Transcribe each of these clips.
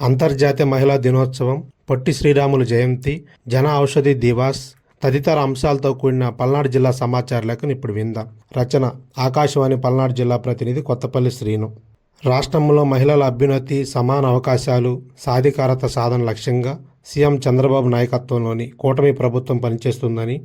అంతర్జాతీయ మహిళా దినోత్సవం పొట్టి శ్రీరాములు జయంతి జన ఔషధి దివాస్ తదితర అంశాలతో కూడిన పల్నాడు జిల్లా సమాచార లేఖను ఇప్పుడు విందాం. రచన ఆకాశవాణి పల్నాడు జిల్లా ప్రతినిధి కొత్తపల్లి శ్రీను. రాష్ట్రంలో మహిళల అభ్యున్నతి సమాన అవకాశాలు సాధికారత సాధన లక్ష్యంగా సీఎం చంద్రబాబు నాయకత్వంలోని కూటమి ప్రభుత్వం పనిచేస్తుందని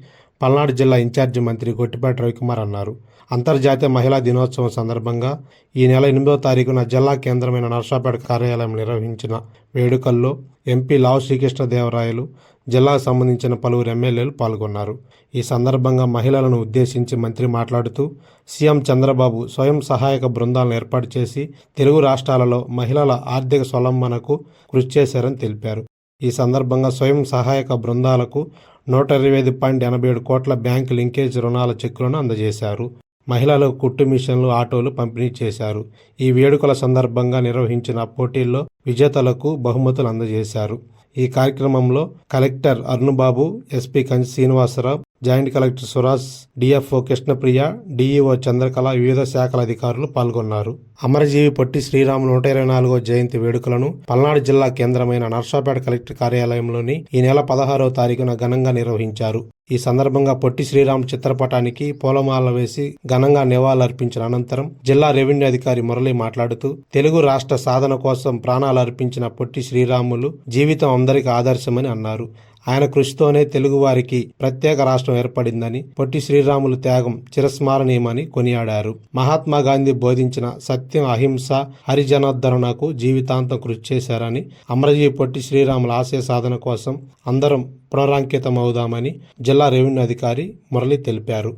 పల్నాడు జిల్లా ఇన్ఛార్జి మంత్రి గొట్టిపాటి రవికుమార్ అన్నారు. అంతర్జాతీయ మహిళా దినోత్సవం సందర్భంగా ఈ నెల ఎనిమిదో తారీఖున జిల్లా కేంద్రమైన నర్సాపేట కార్యాలయం నిర్వహించిన వేడుకల్లో ఎంపీ లావు శ్రీకృష్ణదేవరాయలు జిల్లాకు సంబంధించిన పలువురు ఎమ్మెల్యేలు పాల్గొన్నారు. ఈ సందర్భంగా మహిళలను ఉద్దేశించి మంత్రి మాట్లాడుతూ సీఎం చంద్రబాబు స్వయం సహాయక బృందాలను ఏర్పాటు చేసి తెలుగు రాష్ట్రాలలో మహిళల ఆర్థిక స్వలంబనకు కృషి చేశారని తెలిపారు. ఈ సందర్భంగా స్వయం సహాయక బృందాలకు నూట ఇరవై ఐదు పాయింట్ ఎనభై ఏడు కోట్ల బ్యాంకు లింకేజ్ రుణాల చెక్కులను అందజేశారు. మహిళలకు కుట్టు మిషన్లు ఆటోలు పంపిణీ చేశారు. ఈ వేడుకల సందర్భంగా నిర్వహించిన పోటీల్లో విజేతలకు బహుమతులు అందజేశారు. ఈ కార్యక్రమంలో collector Arunababu SP Kanchi Srinivasarao joint collector Suraj DFO Krishnapriya DEO Chandrakala వివిధ శాఖల అధికారులు పాల్గొన్నారు. అమరజీవి పొట్టి శ్రీరాము నూట ఇరవై నాలుగో జయంతి వేడుకలను పల్నాడు జిల్లా కేంద్రమైన నర్సాపేట కలెక్టర్ కార్యాలయంలోని ఈ నెల పదహారవ తారీఖున ఘనంగా నిర్వహించారు. ఈ సందర్భంగా పొట్టి శ్రీరామ్ చిత్రపటానికి పూలమాల వేసి ఘనంగా నివాళులర్పించిన అనంతరం జిల్లా రెవెన్యూ అధికారి మురళి మాట్లాడుతూ తెలుగు రాష్ట్ర సాధన కోసం ప్రాణాలు అర్పించిన పొట్టి శ్రీరాములు జీవితం అందరికీ ఆదర్శమని అన్నారు. ఆయన కృషితోనే తెలుగువారికి ప్రత్యేక రాష్ట్రం ఏర్పడిందని పొట్టి శ్రీరాములు త్యాగం చిరస్మరణీయమని కొనియాడారు. మహాత్మా గాంధీ బోధించిన సత్యం అహింస హరిజనోద్ధరణకు జీవితాంతం కృషి చేశారని అమరజీ పొట్టి శ్రీరాముల ఆశయ సాధన కోసం అందరం పునరాంకితమవుదామని జిల్లా రెవెన్యూ అధికారి మురళి తెలిపారు.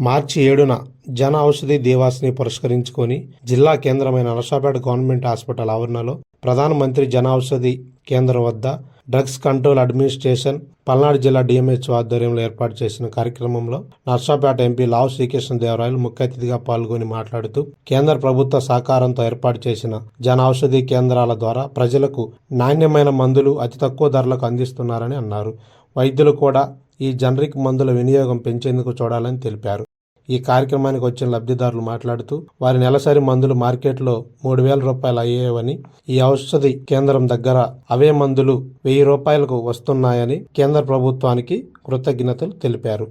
మార్చి ఏడున జన ఔషధి దేవాస్ని పురస్కరించుకొని జిల్లా కేంద్రమైన నరసాపేట గవర్నమెంట్ హాస్పిటల్ ఆవరణలో ప్రధానమంత్రి జన ఔషధి కేంద్రం వద్ద డ్రగ్స్ కంట్రోల్ అడ్మినిస్ట్రేషన్ పల్నాడు జిల్లా డిఎంహెచ్ ఆధ్వర్యంలో ఏర్పాటు చేసిన కార్యక్రమంలో నర్సాపేట ఎంపీ లావు శ్రీకృష్ణదేవరాయలు ముఖ్య అతిథిగా పాల్గొని మాట్లాడుతూ కేంద్ర ప్రభుత్వ సహకారంతో ఏర్పాటు చేసిన జన ఔషధి కేంద్రాల ద్వారా ప్రజలకు నాణ్యమైన మందులు అతి తక్కువ ధరలకు అందిస్తున్నారని అన్నారు. వైద్యులు కూడా ఈ జనరిక్ మందుల వినియోగం పెంచేందుకు చూడాలని తెలిపారు. ఈ కార్యక్రమానికి వచ్చిన లబ్ధిదారులు మాట్లాడుతూ వారి నెలసరి మందులు మార్కెట్లో మూడు వేల రూపాయలు అయ్యేవని ఈ ఔషధి కేంద్రం దగ్గర అవే మందులు వెయ్యి రూపాయలకు వస్తున్నాయని కేంద్ర ప్రభుత్వానికి కృతజ్ఞతలు తెలిపారు.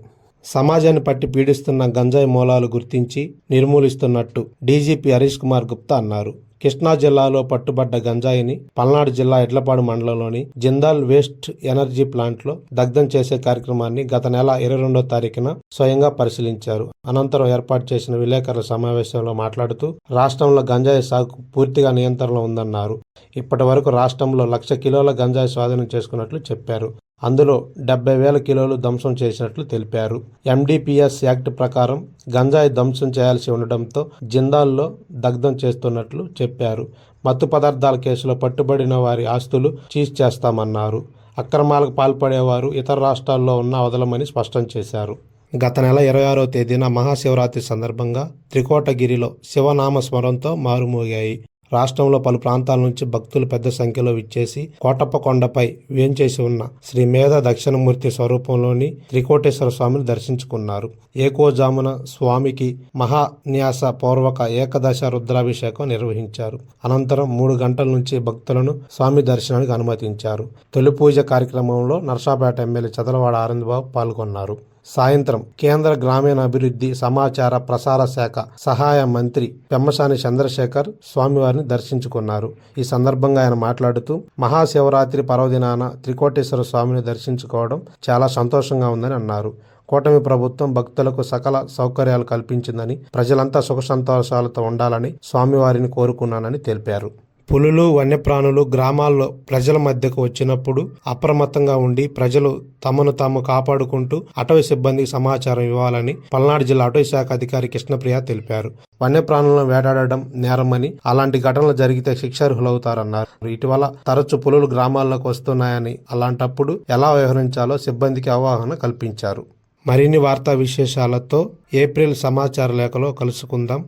సమాజాన్ని పట్టి పీడిస్తున్న గంజాయి మూలాలు గుర్తించి నిర్మూలిస్తున్నట్టు డీజీపీ హరీష్ కుమార్ గుప్తా అన్నారు. కృష్ణా జిల్లాలో పట్టుబడ్డ గంజాయిని పల్నాడు జిల్లా ఎడ్లపాడు మండలంలోని జిందాల్ వేస్ట్ ఎనర్జీ ప్లాంట్లో దగ్ధం చేసే కార్యక్రమాన్ని గత నెల ఇరవై రెండో తారీఖున స్వయంగా పరిశీలించారు. అనంతరం ఏర్పాటు చేసిన విలేకరుల సమావేశంలో మాట్లాడుతూ రాష్ట్రంలో గంజాయి సాగు పూర్తిగా నియంత్రణలో ఉందన్నారు. ఇప్పటి వరకు రాష్ట్రంలో లక్ష కిలోల గంజాయి స్వాధీనం చేసుకున్నట్లు చెప్పారు. అందులో డెబ్బై వేల కిలోలు ధ్వంసం చేసినట్లు తెలిపారు. ఎండిపిఎస్ యాక్ట్ ప్రకారం గంజాయి ధ్వంసం చేయాల్సి ఉండడంతో జిందాల్లో దగ్ధం చేస్తున్నట్లు చెప్పారు. మత్తు పదార్థాల కేసులో పట్టుబడిన వారి ఆస్తులు చీజ్ చేస్తామన్నారు. అక్రమాలకు పాల్పడేవారు ఇతర రాష్ట్రాల్లో ఉన్న వదలమని స్పష్టం చేశారు. గత నెల ఇరవై ఆరో తేదీన మహాశివరాత్రి సందర్భంగా త్రికోటగిరిలో శివనామ స్మరంతో మారుమోగాయి. రాష్ట్రంలో పలు ప్రాంతాల నుంచి భక్తులు పెద్ద సంఖ్యలో విచ్చేసి కోటప్ప కొండపై వేంచేసి ఉన్న శ్రీ మేధ దక్షిణమూర్తి స్వరూపంలోని త్రికోటేశ్వర స్వామిని దర్శించుకున్నారు. ఏకోజామున స్వామికి మహాన్యాస పూర్వక ఏకదశ రుద్రాభిషేకం నిర్వహించారు. అనంతరం మూడు గంటల నుంచి భక్తులను స్వామి దర్శనానికి అనుమతించారు. తొలి పూజ కార్యక్రమంలో నర్సాపేట ఎమ్మెల్యే చదలవాడ ఆనందబాబు పాల్గొన్నారు. సాయంత్రం కేంద్ర గ్రామీణ అభివృద్ధి సమాచార ప్రసార శాఖ సహాయ మంత్రి పెమ్మసాని చంద్రశేఖర్ స్వామివారిని దర్శించుకున్నారు. ఈ సందర్భంగా ఆయన మాట్లాడుతూ మహాశివరాత్రి పర్వదినాన త్రికోటేశ్వర స్వామిని దర్శించుకోవడం చాలా సంతోషంగా ఉందని అన్నారు. కూటమి ప్రభుత్వం భక్తులకు సకల సౌకర్యాలు కల్పించిందని ప్రజలంతా సుఖ సంతోషాలతో ఉండాలని స్వామివారిని కోరుకున్నానని తెలిపారు. పులులు వన్యప్రాణులు గ్రామాల్లో ప్రజల మధ్యకు వచ్చినప్పుడు అప్రమత్తంగా ఉండి ప్రజలు తమను తాము కాపాడుకుంటూ అటవీ సిబ్బందికి సమాచారం ఇవ్వాలని పల్నాడు జిల్లా అటవీ శాఖ అధికారి కృష్ణప్రియ తెలిపారు. వన్యప్రాణులను వేటాడడం నేరమని అలాంటి ఘటనలు జరిగితే శిక్షార్హులవుతారన్నారు. ఇటీవల తరచు పులులు గ్రామాల్లోకి వస్తున్నాయని అలాంటప్పుడు ఎలా వ్యవహరించాలో సిబ్బందికి అవగాహన కల్పించారు. మరిన్ని వార్తా విశేషాలతో ఏప్రిల్ సమాచార లేఖలో కలుసుకుందాం.